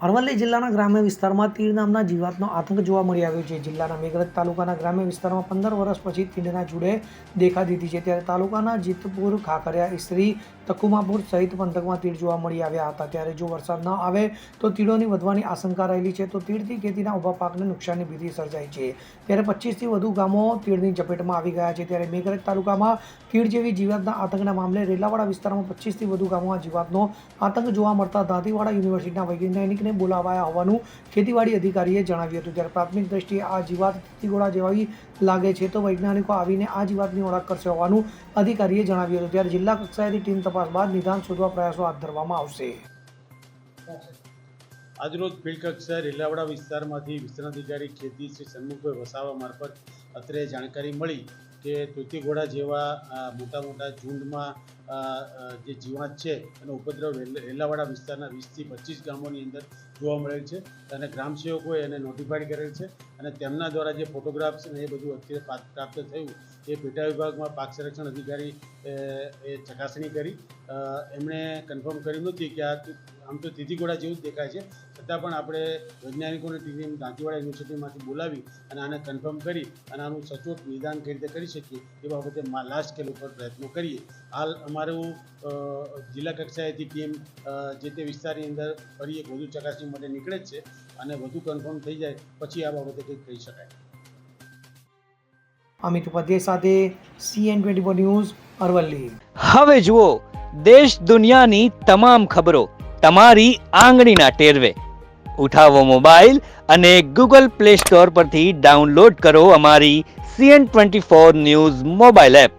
અરવલ્લી જિલ્લાના ગ્રામ્ય વિસ્તારમાં તીડ નામના જીવાતનો આતંક જોવા મળી આવ્યો છે. જિલ્લાના મેઘરજ તાલુકાના ગ્રામ્ય વિસ્તારમાં પંદર વર્ષ પછી તીડના જુડે દેખા દીધી છે. ત્યારે તાલુકાના જીતપુર, ખાખરિયા ઇસરી તકુમાપુર સહિત પંથકમાં તીડ જોવા મળી આવ્યા હતા. ત્યારે જો વરસાદ ન આવે તો તીડોની વધવાની આશંકા રહેલી છે. તો તીડથી ખેતીના ઊભા પાકને નુકસાનની ભીતિ સર્જાઈ છે. ત્યારે પચીસથી વધુ ગામો તીડની ઝપેટમાં આવી ગયા છે. ત્યારે મેઘરજ તાલુકામાં તીડ જેવી જીવાતના આતંકના મામલે રેલાવાડા વિસ્તારમાં પચીસથી વધુ ગામોમાં જીવાતનો આતંક જોવા મળતા દાંતીવાડા યુનિવર્સિટીના વૈજ્ઞાનિકને બોલાવાયા હોવાનું ખેતીવાડી અધિકારીએ જણાવ્યું હતું. ત્યારે પ્રાથમિક દ્રષ્ટિએ આ જીવાત તીતીગોળા જેવી લાગે છે, તો વૈજ્ઞાનિકો આવીને આ જીવાતની ઓળખ કરશે હોવાનું અધિકારીએ જણાવ્યું હતું. ત્યારે જિલ્લા કક્ષાએથી ટીમ તપાસ બાદ નિદાન શોધવા પ્રયાસો હાથ ધરવામાં આવશે. આજરોજ ફિલ્ડ કક્ષાએ રેલાવડા વિસ્તારમાંથી વિસ્તરણ ખેતી શ્રી સન્મુખભાઈ વસાવા મારફત અત્રે જાણકારી મળી કે તૂતીઘોડા જેવા મોટા મોટા ઝુંડમાં જે જીવાત છે એનો ઉપદ્રવ વેલાવાડા વિસ્તારના વીસથી પચીસ ગામોની અંદર જોવા મળેલ છે અને ગ્રામસેવકોએ એને નોટિફાઈડ કરેલ છે અને તેમના દ્વારા જે ફોટોગ્રાફ્સ અને એ બધું અત્યારે પ્રાપ્ત થયું, એ પેટા વિભાગમાં પાક સંરક્ષણ અધિકારી એ એ ચકાસણી કરી. એમણે કન્ફર્મ કર્યું નથી કે આ આમ તો તિથિગોળા જેવું જ દેખાય છે. છતાં પણ આપણે વૈજ્ઞાનિકોની ટીમ દાંતીવાડા યુનિવર્સિટીમાંથી બોલાવી અને આને કન્ફર્મ કરી અને આનું સચોટ નિદાન કઈ રીતે કરી શકીએ એ બાબતે લાસ્ટ સ્કેલ ઉપર પ્રયત્નો કરીએ. હાલ અમારું અ, જિલ્લા કક્ષાએથી ટીમ જે તે વિસ્તારની અંદર ફરી એક વધુ ચકાસણી માટે નીકળે જ છે અને વધુ કન્ફર્મ થઈ જાય પછી આ બાબતે કંઈક કહી શકાય. અમિત ઉપાધ્યાય સાથે સીએન ટ્વેન્ટી ન્યૂઝ અરવલ્લી. હવે જુઓ દેશ દુનિયાની તમામ ખબરો તમારી આંગળીના ટેરવે. ઉઠાવો મોબાઈલ અને ગૂગલ પ્લે સ્ટોર પરથી ડાઉનલોડ કરો અમારી CN twenty four news mobile app.